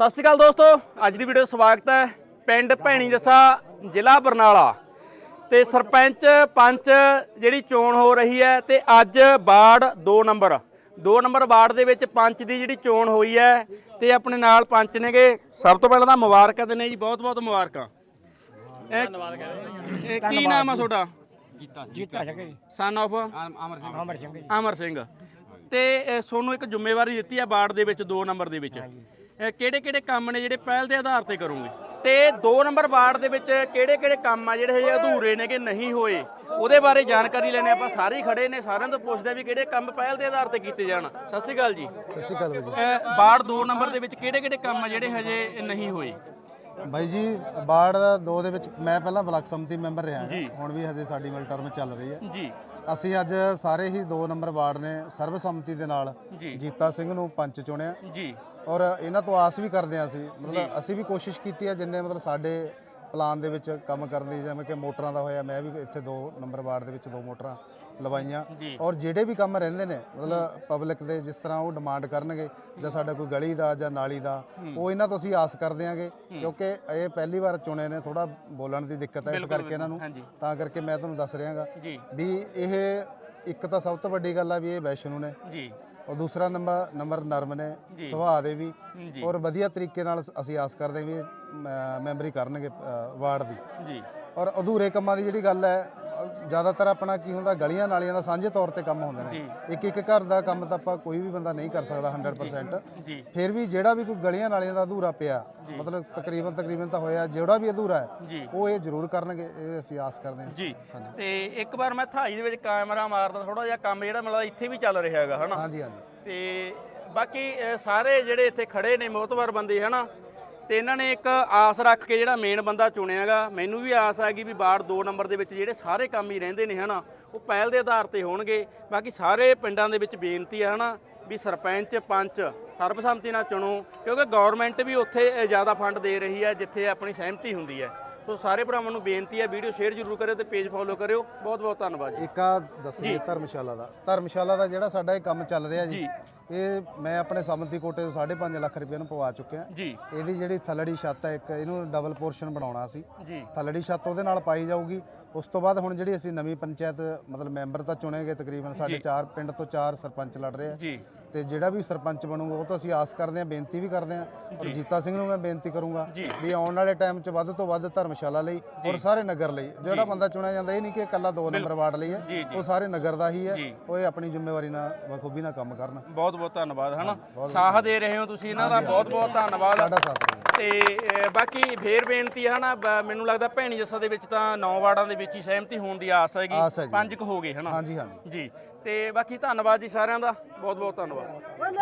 ਸਤਿ ਸ਼੍ਰੀ ਅਕਾਲ ਦੋਸਤੋ ਅੱਜ ਦੀ ਵੀਡੀਓ ਸਵਾਗਤ ਹੈ ਪਿੰਡ ਭੈਣੀ ਜੱਸਾ ਜ਼ਿਲ੍ਹਾ ਬਰਨਾਲਾ। ਤੇ ਸਰਪੰਚ ਪੰਚ ਜਿਹੜੀ ਚੋਣ ਹੋ ਰਹੀ ਹੈ ਤੇ ਅੱਜ ਵਾਰਡ 2 ਨੰਬਰ। 2 ਨੰਬਰ ਵਾਰਡ ਦੇ ਵਿੱਚ ਪੰਚ ਦੀ ਜਿਹੜੀ ਚੋਣ ਹੋਈ ਹੈ ਤੇ ਆਪਣੇ ਨਾਲ ਪੰਚ ਨੇਗੇ। ਸਭ ਤੋਂ ਪਹਿਲਾਂ ਤਾਂ ਮੁਬਾਰਕਾਂ ਦਿੰਦੇ ਜੀ ਬਹੁਤ ਬਹੁਤ ਮੁਬਾਰਕਾਂ। ਇਹ ਕੀ ਨਾਮ ਆ ਤੁਹਾਡਾ? ਜੀਤਾ ਸਕੇ ਸਨ ਆਫ ਅਮਰ ਸਿੰਘ। ਅਮਰ ਸਿੰਘ ਤੇ ਤੁਹਾਨੂੰ ਇੱਕ ਜ਼ਿੰਮੇਵਾਰੀ ਦਿੱਤੀ ਹੈ ਵਾਰਡ ਦੇ ਵਿੱਚ 2 ਨੰਬਰ ਦੇ ਵਿੱਚ। ਕਿਹੜੇ ਕਿਹੜੇ ਕੰਮ ਨੇ ਜਿਹੜੇ ਪਹਿਲ ਦੇ ਆਧਾਰ ਤੇ ਕਰੋਗੇ? ਤੇ 2 ਨੰਬਰ ਵਾਰਡ ਦੇ ਵਿੱਚ ਕਿਹੜੇ ਕਿਹੜੇ ਕੰਮ ਆ ਜਿਹੜੇ ਹਜੇ ਅਧੂਰੇ ਨੇ ਕਿ ਨਹੀਂ ਹੋਏ ਉਹਦੇ ਬਾਰੇ ਜਾਣਕਾਰੀ ਲੈਣੇ ਆਪਾਂ ਸਾਰੇ ਹੀ ਖੜੇ ਨੇ ਸਾਰਿਆਂ ਤੋਂ ਪੁੱਛਦੇ ਵੀ ਕਿਹੜੇ ਕੰਮ ਪਹਿਲ ਦੇ ਆਧਾਰ ਤੇ ਕੀਤੇ ਜਾਣ। ਸਤਿ ਸ਼੍ਰੀ ਅਕਾਲ ਜੀ। ਸਤਿ ਸ਼੍ਰੀ ਅਕਾਲ ਅ, ਵਾਰਡ 2 ਨੰਬਰ ਦੇ ਵਿੱਚ ਕਿਹੜੇ ਕਿਹੜੇ ਕੰਮ ਆ ਜਿਹੜੇ ਹਜੇ ਨਹੀਂ ਹੋਏ? ਜੀ ਬਾਈ ਜੀ ਬਾੜ ਦੋ ਦੇ ਵਿੱਚ ਮੈਂ ਪਹਿਲਾਂ ਬਲਾਕ ਸੰਮਤੀ ਮੈਂਬਰ ਰਿਹਾ ਜੀ। ਹੁਣ ਵੀ ਹਜੇ ਸਾਡੀ ਮਿਲ ਟਰਮ ਚੱਲ ਰਹੀ ਹੈ। ਜੀ। ਅਸੀਂ ਅੱਜ ਸਾਰੇ ਹੀ 2 ਨੰਬਰ ਵਾਰਡ ਨੇ ਸਰਬਸੰਮਤੀ ਦੇ ਨਾਲ ਜੀ। ਜੀਤਾ ਸਿੰਘ ਨੂੰ ਪੰਚ ਚੁਣਿਆ। ਜੀ। ਔਰ ਇਹਨਾਂ ਤੋਂ ਆਸ ਵੀ ਕਰਦੇ ਹਾਂ ਅਸੀਂ। ਮਤਲਬ ਅਸੀਂ ਵੀ ਕੋਸ਼ਿਸ਼ ਕੀਤੀ ਹੈ ਜਿੰਨੇ ਮਤਲਬ ਸਾਡੇ ਪਲਾਨ ਦੇ ਵਿੱਚ ਕੰਮ ਕਰਨ ਦੀ ਜਿਵੇਂ ਕਿ ਮੋਟਰਾਂ ਦਾ ਹੋਇਆ ਮੈਂ ਵੀ ਇੱਥੇ 2 ਨੰਬਰ ਵਾਰਡ ਦੇ ਵਿੱਚ ਦੋ ਮੋਟਰਾਂ ਲਵਾਈਆਂ। ਔਰ ਜਿਹੜੇ ਵੀ ਕੰਮ ਰਹਿੰਦੇ ਨੇ ਮਤਲਬ ਪਬਲਿਕ ਦੇ ਜਿਸ ਤਰ੍ਹਾਂ ਉਹ ਡਿਮਾਂਡ ਕਰਨਗੇ ਜਾਂ ਸਾਡਾ ਕੋਈ ਗਲੀ ਦਾ ਜਾਂ ਨਾਲੀ ਦਾ ਉਹ ਇਹਨਾਂ ਤੋਂ ਅਸੀਂ ਆਸ ਕਰਦੇ ਆਂਗੇ ਕਿਉਂਕਿ ਇਹ ਪਹਿਲੀ ਵਾਰ ਚੁਣੇ ਨੇ ਥੋੜਾ ਬੋਲਣ ਦੀ ਦਿੱਕਤ ਹੈ ਇਸ ਕਰਕੇ ਇਹਨਾਂ ਨੂੰ। ਤਾਂ ਕਰਕੇ ਮੈਂ ਤੁਹਾਨੂੰ ਦੱਸ ਰਿਹਾਗਾ ਵੀ ਇਹ ਇੱਕ ਤਾਂ ਸਭ ਤੋਂ ਵੱਡੀ ਗੱਲ ਆ ਵੀ ਇਹ ਵੈਸ਼ਨੂ ਨੇ। ਜੀ। ਔਰ ਦੂਸਰਾ ਨੰਬਰ ਨੰਬਰ ਨਰਮ ਨੇ। ਸੁਭਾਅ ਦੇ ਵੀ। ਜੀ। ਔਰ ਵਧੀਆ ਤਰੀਕੇ ਨਾਲ ਅਸੀਂ ਆਸ ਕਰਦੇ ਹਾਂ ਵੀ ਮੈਂਬਰੀ ਕਰਨਗੇ ਅ, ਵਾਰਡ ਦੀ। ਜੀ। ਔਰ ਅਧੂਰੇ ਕੰਮਾਂ ਦੀ ਜਿਹੜੀ ਗੱਲ ਹੈ ਜ਼ਿਆਦਾਤਰ ਆਪਣਾ ਕੀ ਹੁੰਦਾ ਗਲੀਆਂ ਨਾਲੀਆਂ ਦਾ ਸਾਂਝੇ ਤੌਰ ਤੇ ਕੰਮ ਹੁੰਦੇ। ਨੇ। ਇੱਕ ਇੱਕ ਘਰ ਦਾ ਕੰਮ ਤਾਂ ਆਪਾਂ ਕੋਈ ਵੀ ਬੰਦਾ ਨਹੀਂ ਕਰ ਸਕਦਾ 100% ਜੀ। ਫਿਰ ਵੀ ਜਿਹੜਾ ਵੀ ਕੋਈ ਗਲੀਆਂ ਨਾਲੀਆਂ ਦਾ ਅਧੂਰਾ ਪਿਆ ਮਤਲਬ ਤਕਰੀਬਨ ਤਕਰੀਬਨ ਤਾਂ ਹੋਇਆ ਜਿਹੜਾ ਵੀ ਅਧੂਰਾ ਹੈ ਉਹ ਇਹ ਜ਼ਰੂਰ ਕਰਨਗੇ ਇਹ ਅਸੀਂ ਆਸ ਕਰਦੇ ਹਾਂ। ਜੀ। ਤੇ ਇੱਕ ਵਾਰ ਮੈਂ ਥਾਈ ਦੇ ਵਿੱਚ ਕੈਮਰਾ ਮਾਰਦਾ ਥੋੜਾ ਜਿਹਾ ਕੰਮ ਜਿਹੜਾ ਲੱਗਦਾ ਇੱਥੇ ਵੀ ਚੱਲ ਰਿਹਾ ਹੈਗਾ ਹਨਾ? ਹਾਂਜੀ ਹਾਂਜੀ। ਤੇ ਬਾਕੀ ਸਾਰੇ ਜਿਹੜੇ ਇੱਥੇ ਖੜੇ ਨੇ ਮੋਤਬਰ ਬੰਦੇ ਹਨਾ? ਤੇ ਇਹਨਾਂ ਨੇ ਇੱਕ ਆਸ ਰੱਖ ਕੇ ਜਿਹੜਾ ਮੇਨ ਬੰਦਾ ਚੁਣਿਆਗਾ ਮੈਨੂੰ ਵੀ ਆਸ ਹੈਗੀ ਵੀ ਵਾਰਡ 2 ਨੰਬਰ ਦੇ ਵਿੱਚ ਜਿਹੜੇ ਸਾਰੇ ਕੰਮ ਹੀ ਰਹਿੰਦੇ ਨੇ ਹਨਾ ਉਹ ਪਹਿਲ ਦੇ ਆਧਾਰ ਤੇ ਹੋਣਗੇ। ਬਾਕੀ ਸਾਰੇ ਪਿੰਡਾਂ ਦੇ ਵਿੱਚ ਬੇਨਤੀ ਹੈ ਹਨਾ ਵੀ ਸਰਪੰਚ ਪੰਚ ਸਰਬਸੰਮਤੀ ਨਾਲ ਚੁਣੋ ਕਿਉਂਕਿ ਗਵਰਨਮੈਂਟ ਵੀ ਉੱਥੇ ਜ਼ਿਆਦਾ ਫੰਡ ਦੇ ਰਹੀ ਹੈ ਜਿੱਥੇ ਆਪਣੀ ਸਹਿਮਤੀ ਹੁੰਦੀ ਹੈ। ਸੋ ਸਾਰੇ ਭਰਾਵਾਂ ਨੂੰ ਬੇਨਤੀ ਹੈ ਵੀਡੀਓ ਸ਼ੇਅਰ ਜ਼ਰੂਰ ਕਰਿਓ ਤੇ ਪੇਜ ਫੋਲੋ ਕਰਿਓ। ਬਹੁਤ ਬਹੁਤ ਧੰਨਵਾਦ ਜੀ। ਇੱਕ ਆ ਦੱਸਣੀ ਧਰਮਸ਼ਾਲਾ ਦਾ। ਧਰਮਸ਼ਾਲਾ ਦਾ ਜਿਹੜਾ ਸਾਡਾ ਇਹ ਕੰਮ ਚੱਲ ਰਿਹਾ ਜੀ ਜੀ। ਇਹ ਮੈਂ ਆਪਣੇ ਸਮਤੀ ਕੋਟੇ ਤੋਂ 5.5 ਲੱਖ ਰੁਪਏ ਨੂੰ ਪਵਾ ਚੁੱਕਿਆ ਜੀ। ਇਹਦੀ ਜਿਹੜੀ ਥੱਲੜੀ ਛੱਤ ਹੈ ਇੱਕ ਇਹਨੂੰ ਡਬਲ ਪੋਰਸ਼ਨ ਬਣਾਉਣਾ ਸੀ। ਜੀ। ਥੱਲੜੀ ਛੱਤ ਉਹਦੇ ਨਾਲ ਪਾਈ ਜਾਊਗੀ। ਉਸ ਤੋਂ ਬਾਅਦ ਹੁਣ ਜਿਹੜੀ ਅਸੀਂ ਨਵੀਂ ਪੰਚਾਇਤ ਮਤਲਬ ਮੈਂਬਰ ਤਾਂ ਚੁਣੇ ਗਏ ਤਕਰੀਬਨ ਸਾਡੇ ਚਾਰ ਪਿੰਡ ਤੋਂ ਚਾਰ ਸਰਪੰਚ ਲੜ ਰਹੇ ਆ। ਜੀ। ਤੇ ਜਿਹੜਾ ਵੀ ਸਰਪੰਚ ਬਣੂਗਾ ਉਹ ਤਾਂ ਅਸੀਂ ਆਸ ਕਰਦੇ ਹਾਂ ਬੇਨਤੀ ਵੀ ਕਰਦੇ ਹਾਂ ਔਰ ਜੀਤਾ ਸਿੰਘ ਨੂੰ ਮੈਂ ਬੇਨਤੀ ਕਰੂੰਗਾ ਵੀ ਆਉਣ ਵਾਲੇ ਟਾਈਮ 'ਚ ਵੱਧ ਤੋਂ ਵੱਧ ਧਰਮਸ਼ਾਲਾ ਲਈ ਔਰ ਸਾਰੇ ਨਗਰ ਲਈ। ਜਿਹੜਾ ਬੰਦਾ ਚੁਣਿਆ ਜਾਂਦਾ ਇਹ ਨਹੀਂ ਕਿ ਇਕੱਲਾ 2 ਨੰਬਰ ਵਾਰਡ ਲਈ ਹੈ। ਉਹ ਸਾਰੇ ਨਗਰ ਦਾ ਹੀ ਹੈ। ਉਹ ਇਹ ਆਪਣੀ ਜ਼ਿੰਮੇਵਾਰੀ ਨਾਲ ਬਖੂਬੀ ਨਾਲ ਕੰਮ ਕਰਨ। ਬਹੁਤ ਬਹੁਤ ਧੰਨਵਾਦ ਹਨਾ ਸਾਹ ਦੇ ਰਹੇ ਹੋ ਤੁਸੀਂ ਇਹਨਾਂ ਦਾ। ਬਹੁਤ ਬਹੁਤ ਧੰਨਵਾਦ। ਸਾਡਾ ਸਾਥ ਦਿਓ। ਤੇ ਬਾਕੀ ਫੇਰ ਬੇਨਤੀ ਹੈ ਨਾ ਮੈਨੂੰ ਲੱਗਦਾ ਭੈਣੀ ਜੱਸਾ ਦੇ ਵਿੱਚ ਤਾਂ ਨੌ ਵਾਰਡਾਂ ਦੇ ਵਿੱਚ ਹੀ ਸਹਿਮਤੀ ਹੋਣ ਦੀ ਆਸ ਹੈਗੀ। ਪੰਜ ਕੁ ਹੋ ਗਏ ਹਨਾ। ਹਾਂਜੀ ਹਾਂਜੀ। ਜੀ। ਤੇ ਬਾਕੀ ਧੰਨਵਾਦ ਜੀ ਸਾਰਿਆਂ ਦਾ। ਬਹੁਤ ਬਹੁਤ ਧੰਨਵਾਦ